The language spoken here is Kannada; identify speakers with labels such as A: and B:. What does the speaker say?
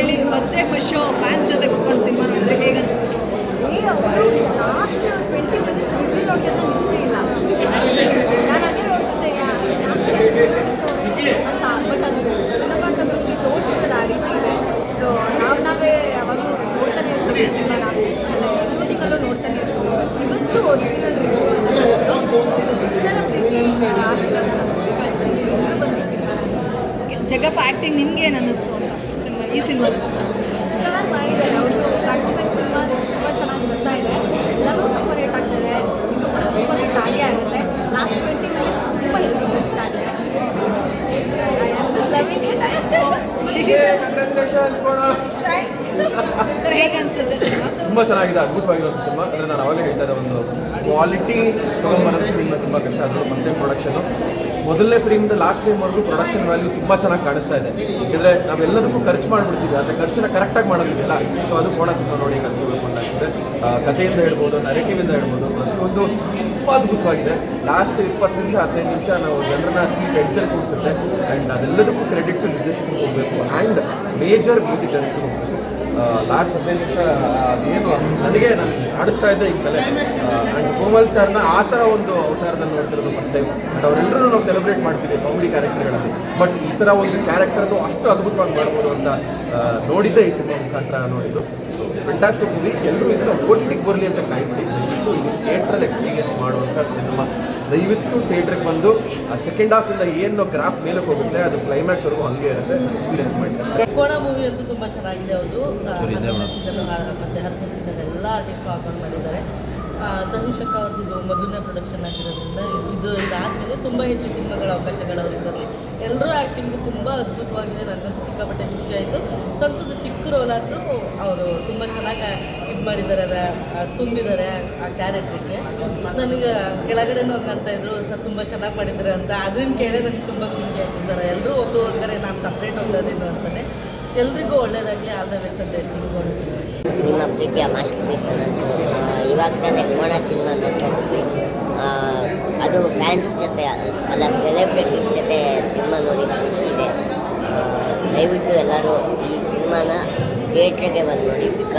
A: ಹೇಳಿ first day first show fans ಜೊತೆ ಕುತ್ಕೊಂಡು ಸಿನಿಮಾ ನೋಡಿದ್ರೆ ಹೇಗೆ ಅನಿಸ್ತು
B: ಲಾಸ್ಟ್ ಟ್ವೆಂಟಿ ಮಿನಿಟ್ಸ್ ವಿಸಿಲ್ ಇಲ್ಲ. ನಾನು ಅದೇ ನೋಡ್ತಿದ್ದೆ ಯಾ- ಯಾಕೆ whistle ಹೊಡಿತವ್ರೆ ಅಂತ ಬಟ್ ಅದು ಸಿನಿಮಾಟೋಗ್ರಫಿ ತೋರಿಸಿದ್ರೆ ಆ ರೀತಿ ಇದೆ. ಸೊ ನಾವು ನಾವೇ ಯಾವಾಗಲೂ ನೋಡ್ತಾನೆ ಇರ್ತೀವಿ ಸಿನಿಮಾನ ಆಮೇಲೆ ಶೂಟಿಂಗಲ್ಲೂ ನೋಡ್ತಾನೆ ಇರ್ತೀವಿ. ಇವತ್ತು ಒರಿಜಿನಲ್ ರಿವ್ಯೂ ಅಂತ ಪ್ರೀತಿ ಆಶೀರ್ವಾದ
A: ಜಗಪ್ಪ ಆ್ಯಕ್ಟಿಂಗ್ ನಿಮ್ಗೆ ಏನು ಅನ್ನಿಸ್ತು? ಸಿನಿಮಾ ಈ ಸಿನಿಮಾದಲ್ಲಿ
B: ಚೆನ್ನಾಗಿ ಮಾಡಿದ್ದಾರೆ ಅವ್ರದ್ದು ಬ್ಯಾಕ್ ಟು ಬ್ಯಾಕ್ ಸಿನಿಮಾಸ್ ತುಂಬ ಚೆನ್ನಾಗಿ ಬರ್ತಾ ಇದೆ. ಎಲ್ಲರೂ ಸೂಪರ್ ಹಿಟ್ ಆಗ್ತದೆ. ಇದು ಕೂಡ ಸೂಪರ್ ಹಿಟ್ ಆಗೇ ಆಗುತ್ತೆ. ಲಾಸ್ಟ್ ಟ್ವೆಂಟಿ ಮಿನಿಟ್ಸ್ ತುಂಬ ಇಷ್ಟ ಆಗಿದೆ.
A: ಸರ್. ಹೇಗೆ ಅನಿಸ್ತು ಸರ್ ಸಿನಿಮಾ
C: ತುಂಬ ಚೆನ್ನಾಗಿದೆ ಅದ್ಭುತವಾಗಿರೋದು ಸಿನಿಮಾ ಅಂದರೆ ನಾನು ಅವಾಗಲೇ ಹೇಳ್ತಾ ಇದ್ದೆ ಒಂದು ಕ್ವಾಲಿಟಿ ತೊಗೊಂಬರೋದು ಸಿನಿಮಾ ತುಂಬ ಕಷ್ಟ. ಆದರೂ ಫಸ್ಟ್ ಟೈಮ್ ಪ್ರೊಡಕ್ಷನು ಮೊದಲನೇ ಫಿಲ್ಮಿಂದ ಲಾಸ್ಟ್ ಫಿಲ್ಮ್ವರೆಗೂ ಪ್ರೊಡಕ್ಷನ್ ವ್ಯಾಲ್ಯೂ ತುಂಬ ಚೆನ್ನಾಗಿ ಕಾಣಿಸ್ತಾ ಇದೆ. ಯಾಕೆಂದರೆ ನಾವೆಲ್ಲದಕ್ಕೂ ಖರ್ಚು ಮಾಡಿಬಿಡ್ತೀವಿ, ಆದರೆ ಖರ್ಚನ್ನ ಕರೆಕ್ಟಾಗಿ ಮಾಡೋದಿದೆಯಲ್ಲ ಸೊ ಅದು ಕೋಣ ಸಿನಿಮಾ ನೋಡಿ ಕಲ್ತ್ಕೋಬೇಕು ಅಂತ ಅನಿಸಿದೆ ಕಥೆಯಿಂದ ಹೇಳ್ಬೋದು ನರೇಟಿವಿಂದ ಹೇಳ್ಬೋದು, ಪ್ರತಿಯೊಂದು ತುಂಬ ಅದ್ಭುತವಾಗಿದೆ. ಲಾಸ್ಟ್ ಇಪ್ಪತ್ತು ನಿಮಿಷ, ಹದಿನೈದು ನಿಮಿಷ ನಾವು ಜನರನ್ನ ಸೀಟ್ ಎಡ್ಜಲ್ಲಿ ಕೂಡಿಸುತ್ತೆ ಆ್ಯಂಡ್ ಅದೆಲ್ಲದಕ್ಕೂ ಕ್ರೆಡಿಟ್ಸ್ ನಿರ್ದೇಶಕರಿಗೆ ಹೋಗಬೇಕು and major music director last ಹದಿನೈದು ನಿಮಿಷ ಅದೇನು ನನಗೆ ನಾನು ಆಡಿಸ್ತಾ ಇದ್ದೆ ಈಗ ತಲೆ ಆ್ಯಂಡ್ ಕೋಮಲ್ ಸರ್ನ ಆ ಥರ ಒಂದು ಅವತಾರದಲ್ಲಿ ನೋಡ್ತಿರೋದು ಫಸ್ಟ್ ಟೈಮ್ ಬಟ್ ಅವರೆಲ್ಲರೂ ನಾವು ಸೆಲೆಬ್ರೇಟ್ ಮಾಡ್ತೀವಿ ಕಾಮಿಡಿ ಕ್ಯಾರೆಕ್ಟರ್ಗಳಲ್ಲಿ ಬಟ್ ಈ ಥರ ಒಂದು ಕ್ಯಾರೆಕ್ಟರ್ನು ಅಷ್ಟು ಅದ್ಭುತವಾಗಿ ಮಾಡ್ಬೋದು ಅಂತ ನೋಡಿದ್ದೆ ಈ ಸಿನಿಮಾ ಮುಖಾಂತರ ನೋಡಿದ್ದು. ಫೆಂಟಾಸ್ಟಿಕ್ ಮೂವಿ ಎಲ್ಲರೂ ಇದನ್ನು ಓ ಟಿ ಟಿಗೆ ಬರಲಿ ಅಂತ ಕಾಯ್ತೀವಿ ದಯವಿಟ್ಟು ಇದು ಥಿಯೇಟ್ರಲ್ಲಿ ಎಕ್ಸ್ಪೀರಿಯೆನ್ಸ್ ಮಾಡುವಂಥ ಸಿನಿಮಾ. ದಯವಿಟ್ಟು ಥಿಯೇಟ್ರಿಗೆ ಬಂದು ಆ ಸೆಕೆಂಡ್ ಹಾಫಿಂದ ಏನು ಗ್ರಾಫ್ ಮೇಲಕ್ಕೆ ಹೋಗುತ್ತೆ ಅದು ಕ್ಲೈಮ್ಯಾಕ್ಸ್ವರೆಗೂ ಹಂಗೆ ಇರುತ್ತೆ. ಎಕ್ಸ್ಪೀರಿಯನ್ಸ್ ಮಾಡಿ.
D: ಕೋಣ ಮೂವಿ ಅಂತೂ ತುಂಬ ಚೆನ್ನಾಗಿದೆ ಅದು. ಮತ್ತೆ ಹತ್ತನೇ ಸೀಸನ್ ಎಲ್ಲ ಆರ್ಟಿಸ್ಟ್ ಆಫರ್ ಮಾಡಿದ್ದಾರೆ. ಆ, ತನುಷ್ ಅಕ್ಕ ಅವ್ರದ್ದು ಮೊದಲನೇ ಪ್ರೊಡಕ್ಷನ್ ಆಗಿರೋದ್ರಿಂದ ಇದು ಇದಾದಮೇಲೆ ತುಂಬ ಹೆಚ್ಚು ಸಿನಿಮಾಗಳ ಅವಕಾಶಗಳು ಅವ್ರಿಗೆ ಬರಲಿ. ಎಲ್ಲರೂ ಆ್ಯಕ್ಟಿಂಗು ತುಂಬ ಅದ್ಭುತವಾಗಿದೆ ನನಗಂತೂ ಸಿಕ್ಕಾಪಟ್ಟೆ ಖುಷಿ ಆಯಿತು. ಸ್ವಂತದ ಚಿಕ್ಕ ರೋಲ್ ಅವರು ತುಂಬ ಚೆನ್ನಾಗಿ ಇದು ಮಾಡಿದ್ದಾರೆ ಅದ ತುಂಬಿದ್ದಾರೆ ಆ ಕ್ಯಾರೆಕ್ಟ್ರಿಗೆ ನನಗೆ ಕೆಳಗಡೆನೂ ಅಂತ ಇದ್ರು ಸರ್ ತುಂಬ ಚೆನ್ನಾಗಿ ಮಾಡಿದ್ದಾರೆ ಅಂತ ಅದನ್ನು ಕೇಳಿ ನನಗೆ ತುಂಬ ಖುಷಿ ಆಯಿತು ಸರ್. ಎಲ್ಲರೂ ಒಬ್ಬರು ಹೋಗ್ತಾರೆ ನಾನು ಸಪ್ರೇಟ್ ಹೋಗೋದೇನು ಅಂತಾನೆ. ಎಲ್ರಿಗೂ ಒಳ್ಳೇದಾಗಲಿ ಆಲ್ ದ ಬೆಸ್ಟ್ ಅಂತ ಹೇಳ್ತೀನಿ.
E: ನಿಮ್ಮ ಪ್ರೀತಿಯ ಮಾಸ್ಟರ್ ಪೀಸ್ ಅನ್ನೋದು ಇವಾಗ ತಾನೇ ಕೋಣ ಸಿನಿಮಾ ನೋಡ್ಕೊಂಡ್ವಿ ಅದು ಫ್ಯಾನ್ಸ್ ಜೊತೆ, ಅಲ್ಲ ಸೆಲೆಬ್ರಿಟೀಸ್ ಜೊತೆ ಸಿನಿಮಾ ನೋಡಿದ ಖುಷಿ ಇದೆ ದಯವಿಟ್ಟು ಎಲ್ಲರೂ ಈ ಸಿನಿಮಾನ ಥಿಯೇಟ್ರಿಗೆ ಬಂದು ನೋಡಿ ಬಿಕಾಸ್